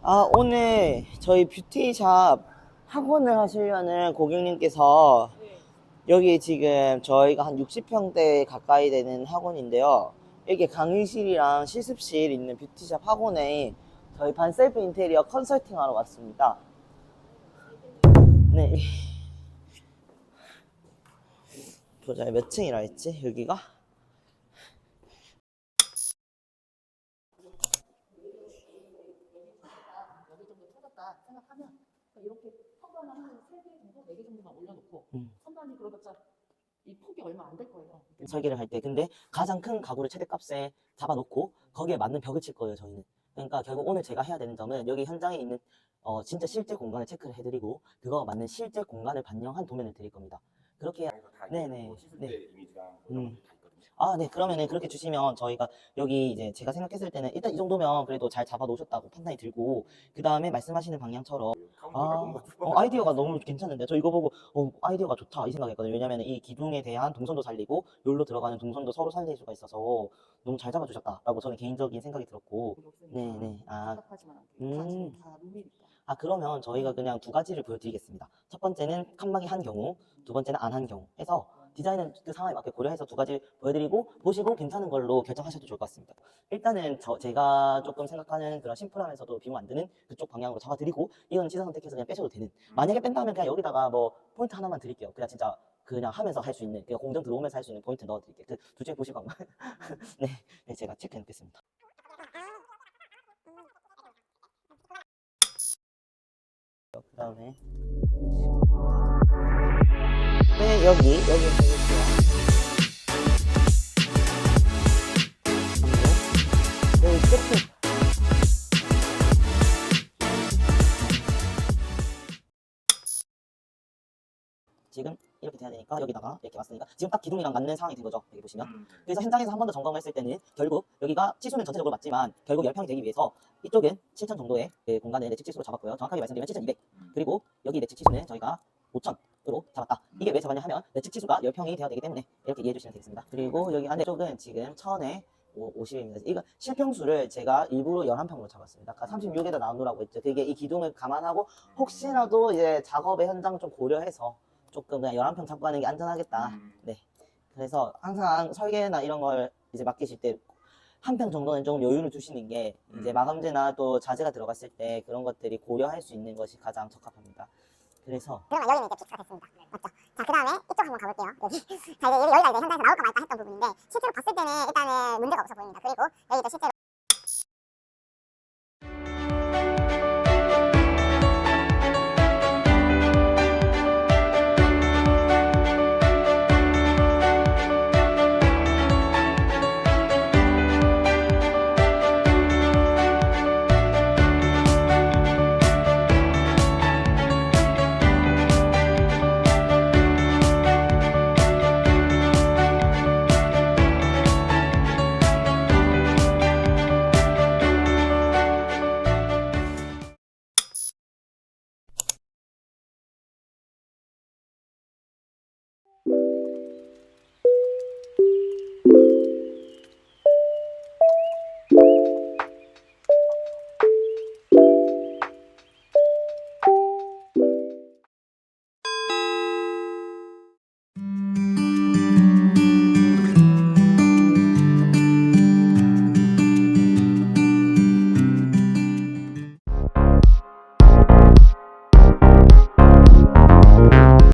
아, 오늘 저희 뷰티샵 학원을 하시려는 고객님께서 여기 지금 저희가 한 60평대 가까이 되는 학원인데요. 여기 강의실이랑 실습실 있는 뷰티샵 학원에 저희 반셀프 인테리어 컨설팅 하러 왔습니다. 네. 보자, 몇 층이라 했지? 여기가? 찾았다 생각하면 이렇게 선반을 한 3개 정도, 4개 정도만 올려놓고 음. 선반이 그러봤자 이 폭이 얼마 안 될 거예요. 설계를 할 때 근데 가장 큰 가구를 최대값에 잡아놓고 거기에 맞는 벽을 칠 거예요 저희는 그러니까 결국 오늘 제가 해야 되는 점은 여기 현장에 있는 어, 진짜 실제 공간을 체크를 해드리고 그거 맞는 실제 공간을 반영한 도면을 드릴 겁니다 그렇게 해야 다 네네. 네. 때 이미지랑 음. 아, 네. 그러면은 그렇게 주시면 저희가 여기 이제 제가 생각했을 때는 일단 이 정도면 그래도 잘 잡아 놓으셨다고 판단이 들고 그 다음에 말씀하시는 방향처럼 카운터가 아. 어, 아이디어가 너무 괜찮은데 저 이거 보고 어, 아이디어가 좋다 이 생각했거든요. 왜냐면 이 기둥에 대한 동선도 살리고 여기로 들어가는 동선도 서로 살릴 수가 있어서 너무 잘 잡아주셨다라고 저는 개인적인 생각이 들었고 네, 네. 아, 음. 아 그러면 저희가 그냥 두 가지를 보여드리겠습니다. 첫 번째는 칸막이 한 경우, 두 번째는 안 한 경우 해서 디자인은 그 상황에 맞게 고려해서 두 가지 보여드리고 보시고 괜찮은 걸로 결정하셔도 좋을 것 같습니다. 일단은 저 제가 조금 생각하는 그런 심플하면서도 비용 안 드는 그쪽 방향으로 잡아드리고 이건 시선 선택해서 그냥 빼셔도 되는. 만약에 뺀다면 그냥 여기다가 뭐 포인트 하나만 드릴게요. 그냥 진짜 그냥 하면서 할 수 있는 그냥 공정 들어오면서 할 수 있는 포인트 넣어드릴게요. 그둘 중에 보시고 한번 네, 네 제가 체크해 놓겠습니다. 그 다음에 네 여기 여기 해볼게요 여기 끝에 지금 이렇게 돼야 되니까 여기다가 이렇게 왔으니까 지금 딱 기둥이랑 맞는 상황이 된 거죠 여기 보시면 음. 그래서 현장에서 한 번 더 점검을 했을 때는 결국 여기가 치수는 전체적으로 맞지만 결국 열평이 되기 위해서 이쪽은 7천 정도의 그 공간을 내측 치수로 잡았고요. 정확하게 말씀드리면 7,200. 음. 그리고 여기 내측 치수는 저희가 5천 으로 잡았다. 이게 왜 잡았냐 하면 내측 치수가 열평이 되어야 되기 때문에 이렇게 이해해 주시면 되겠습니다. 그리고 여기 안에 쪽은 지금 1000에 50입니다. 이거 실평수를 제가 일부러 11평으로 잡았습니다. 아까 36에다 나누라고 했죠. 그게 이 기둥을 감안하고 혹시라도 이제 작업의 현장 좀 고려해서 조금 그냥 11평 잡고 가는 게 안전하겠다. 음. 그래서 항상 설계나 이런 걸 이제 맡기실 때 한 평 정도는 조금 여유를 두시는 게 이제 음. 마감재나 또 자재가 들어갔을 때 그런 것들이 고려할 수 있는 것이 가장 적합합니다. 그래서 그러면 여기는 이제 픽스가 됐습니다. 맞죠? 자, 그 다음에 이쪽 한번 가볼게요. 여기. 자, 이제 여기가 이제 현장에서 나올까 말까 했던 부분인데, 실제로 봤을 때는 일단은 문제가 없어 보입니다. 그리고 여기도 실제로 you